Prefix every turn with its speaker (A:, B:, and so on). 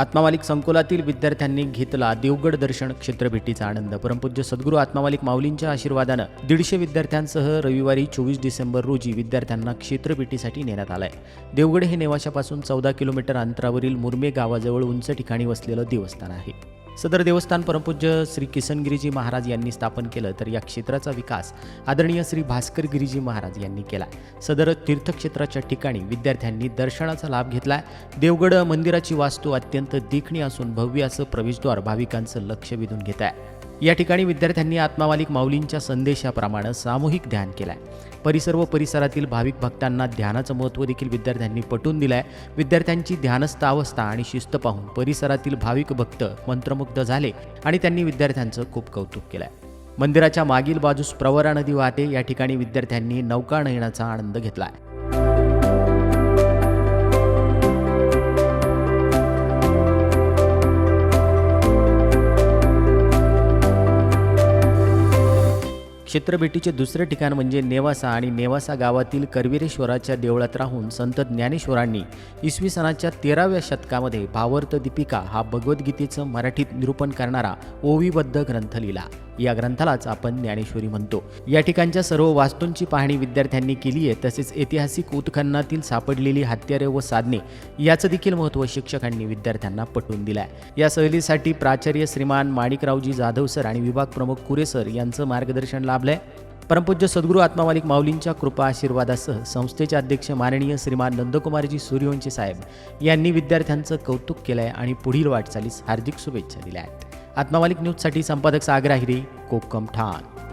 A: आत्मामालिक संकुलातील विद्यार्थ्यांनी घेतला देवगड दर्शन क्षेत्रभेटीचा आनंद. परमपूज्य सद्गुरू आत्मामालिक माऊलींच्या आशीर्वादानं दीडशे विद्यार्थ्यांसह रविवारी चोवीस डिसेंबर रोजी विद्यार्थ्यांना क्षेत्रभेटीसाठी नेण्यात आलंय. देवगड हे नेवाशापासून चौदा किलोमीटर अंतरावरील मुरमे गावाजवळ उंच ठिकाणी वसलेलं देवस्थान आहे. सदर देवस्थान परमपूज्य श्री किसनगिरीजी महाराज यांनी स्थापन केलं तर या क्षेत्राचा विकास आदरणीय श्री भास्कर गिरीजी महाराज यांनी केला. सदर तीर्थक्षेत्राच्या ठिकाणी विद्यार्थ्यांनी दर्शनाचा लाभ घेतलाय. देवगड मंदिराची वास्तू अत्यंत देखणी असून भव्य असं प्रवेशद्वार भाविकांचं लक्ष वेधून घेत आहे या ठिकाणी विद्यार्थ्यांनी आत्मावालिक माऊलींच्या संदेशाप्रमाणे सामूहिक ध्यान केलंय. परिसर व परिसरातील भाविक भक्तांना ध्यानाचं महत्त्व देखील विद्यार्थ्यांनी पटवून दिलंय. विद्यार्थ्यांची ध्यानस्थ अवस्था आणि शिस्त पाहून परिसरातील भाविक भक्त मंत्रमुग्ध झाले आणि त्यांनी विद्यार्थ्यांचं खूप कौतुक केलंय. मंदिराच्या मागील बाजूस प्रवरा नदी वाहते या ठिकाणी विद्यार्थ्यांनी नौका नयनाचा आनंद घेतला आहे क्षेत्रभेटीचे दुसरे ठिकाण म्हणजे नेवासा आणि नेवासा गावातील करवीरेश्वराच्या देवळात राहून संत ज्ञानेश्वरांनी इसवी सणाच्या तेराव्या शतकामध्ये भावार्थ दीपिका हा भगवद्गीतेचं मराठीत निरूपण करणारा ओवीबद्ध ग्रंथ लिहिला. या ग्रंथालाच आपण ज्ञानेश्वरी म्हणतो. या ठिकाणच्या सर्व वास्तूंची पाहणी विद्यार्थ्यांनी केली आहे तसेच ऐतिहासिक उत्खननातील सापडलेली हत्यारे व साधने याचं देखील महत्त्व शिक्षकांनी विद्यार्थ्यांना पटवून दिलं आहे या सहलीसाठी प्राचार्य श्रीमान माणिकरावजी जाधव सर आणि विभाग प्रमुख कुरे सर यांचं मार्गदर्शन लाभलंय. परमपूज्य सद्गुरू आत्मामालिक माऊलींच्या कृपा आशीर्वादासह संस्थेचे अध्यक्ष माननीय श्रीमान नंदकुमारजी सूर्यवंशी साहेब यांनी विद्यार्थ्यांचं कौतुक केलंय आणि पुढील वाटचालीस हार्दिक शुभेच्छा दिल्या आहेत. आत्मावालिक न्यूजसाठी संपादक सागर आहिरे कोकम ठाण.